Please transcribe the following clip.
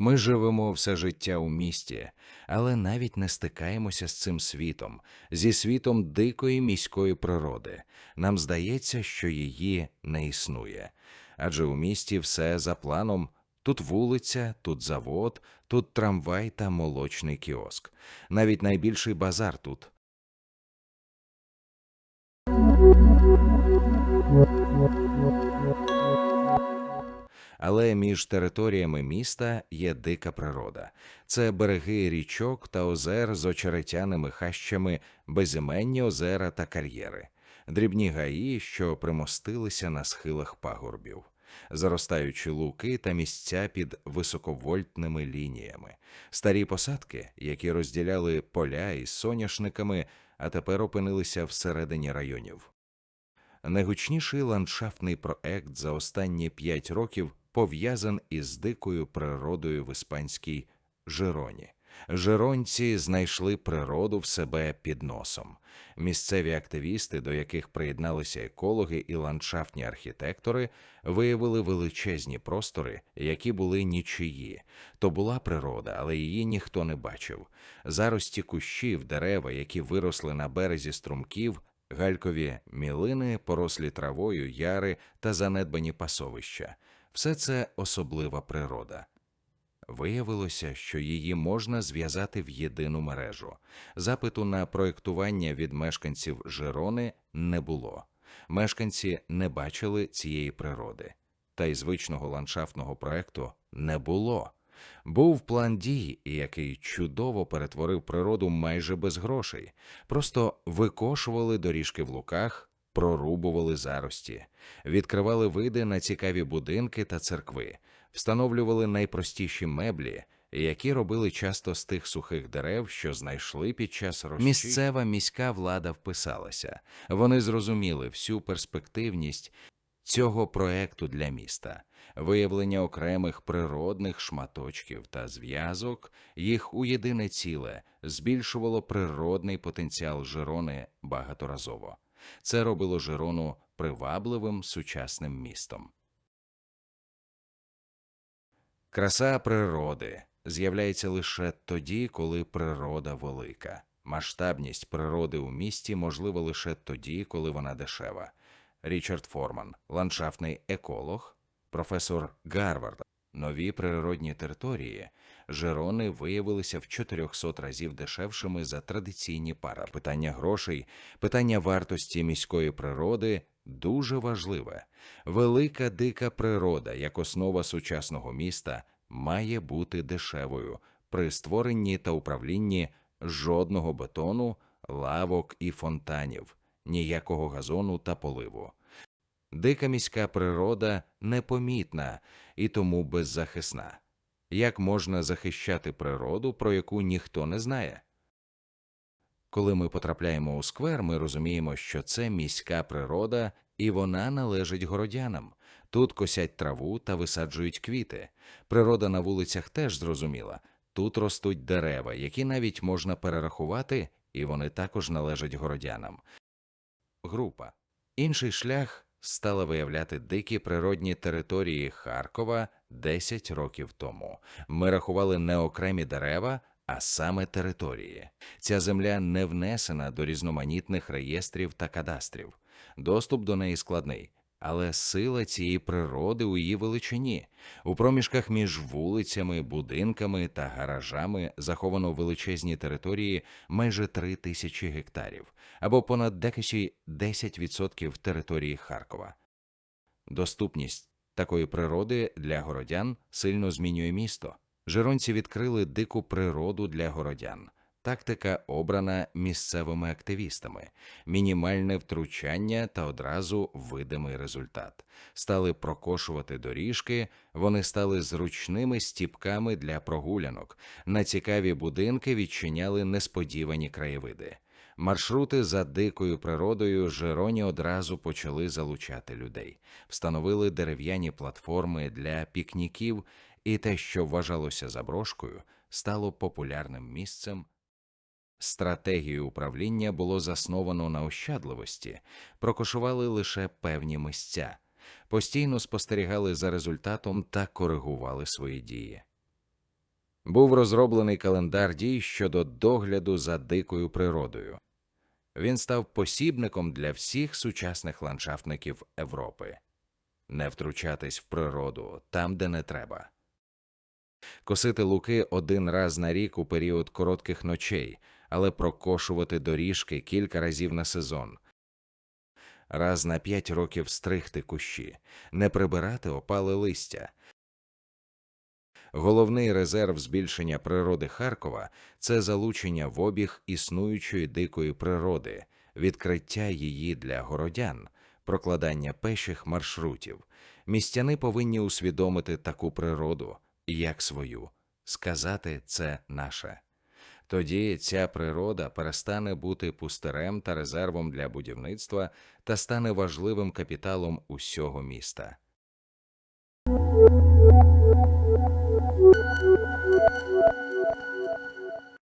Ми живемо все життя у місті, але навіть не стикаємося з цим світом, зі світом дикої міської природи. Нам здається, що її не існує. Адже у місті все за планом. Тут вулиця, тут завод, тут трамвай та молочний кіоск. Навіть найбільший базар тут. Але між територіями міста є дика природа. Це береги річок та озер з очеретяними хащами, безіменні озера та кар'єри, дрібні гаї, що примостилися на схилах пагорбів, заростаючі луки та місця під високовольтними лініями, старі посадки, які розділяли поля із соняшниками, а тепер опинилися всередині районів. Найгучніший ландшафтний проект за останні п'ять років пов'язан із дикою природою в іспанській Жироні. Жиронці знайшли природу в себе під носом. Місцеві активісти, до яких приєдналися екологи і ландшафтні архітектори, виявили величезні простори, які були нічиї. То була природа, але її ніхто не бачив. Зарості кущів, дерева, які виросли на березі струмків, галькові мілини, порослі травою, яри та занедбані пасовища. Все це особлива природа. Виявилося, що її можна зв'язати в єдину мережу. Запиту на проєктування від мешканців Жирони не було. Мешканці не бачили цієї природи. Та й звичного ландшафтного проекту не було. Був план дій, який чудово перетворив природу майже без грошей. Просто викошували доріжки в луках, прорубували зарості, відкривали види на цікаві будинки та церкви, встановлювали найпростіші меблі, які робили часто з тих сухих дерев, що знайшли під час розчищення. Місцева міська влада вписалася. Вони зрозуміли всю перспективність цього проекту для міста, виявлення окремих природних шматочків та зв'язок, їх у єдине ціле збільшувало природний потенціал Жирони багаторазово. Це робило Жирону привабливим сучасним містом. Краса природи з'являється лише тоді, коли природа велика. Масштабність природи у місті можлива лише тоді, коли вона дешева. Річард Форман, ландшафтний еколог, професор Гарварда. Нові природні території Жерони виявилися в 400 разів дешевшими за традиційні пара. Питання грошей, питання вартості міської природи дуже важливе. Велика дика природа, як основа сучасного міста, має бути дешевою при створенні та управлінні жодного бетону, лавок і фонтанів, ніякого газону та поливу. Дика міська природа непомітна і тому беззахисна. Як можна захищати природу, про яку ніхто не знає? Коли ми потрапляємо у сквер, ми розуміємо, що це міська природа, і вона належить городянам. Тут косять траву та висаджують квіти. Природа на вулицях теж зрозуміла. Тут ростуть дерева, які навіть можна перерахувати, і вони також належать городянам. Група. Інший шлях стала виявляти дикі природні території Харкова 10 років тому. Ми рахували не окремі дерева, а саме території. Ця земля не внесена до різноманітних реєстрів та кадастрів. Доступ до неї складний. Але сила цієї природи у її величині. У проміжках між вулицями, будинками та гаражами заховано величезні території майже три тисячі гектарів або понад 10% території Харкова. Доступність такої природи для городян сильно змінює місто. Жиронці відкрили дику природу для городян. Тактика обрана місцевими активістами, мінімальне втручання та одразу видимий результат. Стали прокошувати доріжки, вони стали зручними стіпками для прогулянок. На цікаві будинки відчиняли несподівані краєвиди. Маршрути за дикою природою Жероні одразу почали залучати людей, встановили дерев'яні платформи для пікніків, і те, що вважалося заброшкою, стало популярним місцем. Стратегію управління було засновано на ощадливості, прокошували лише певні місця, постійно спостерігали за результатом та коригували свої дії. Був розроблений календар дій щодо догляду за дикою природою. Він став посібником для всіх сучасних ландшафтників Європи. Не втручатись в природу там, де не треба. Косити луки один раз на рік у період коротких ночей, але прокошувати доріжки кілька разів на сезон. Раз на п'ять років стригти кущі, не прибирати опале листя. Головний резерв збільшення природи Харкова це залучення в обіг існуючої дикої природи, відкриття її для городян, прокладання пеших маршрутів. Містяни повинні усвідомити таку природу як свою, сказати це наше. Тоді ця природа перестане бути пустирем та резервом для будівництва та стане важливим капіталом усього міста.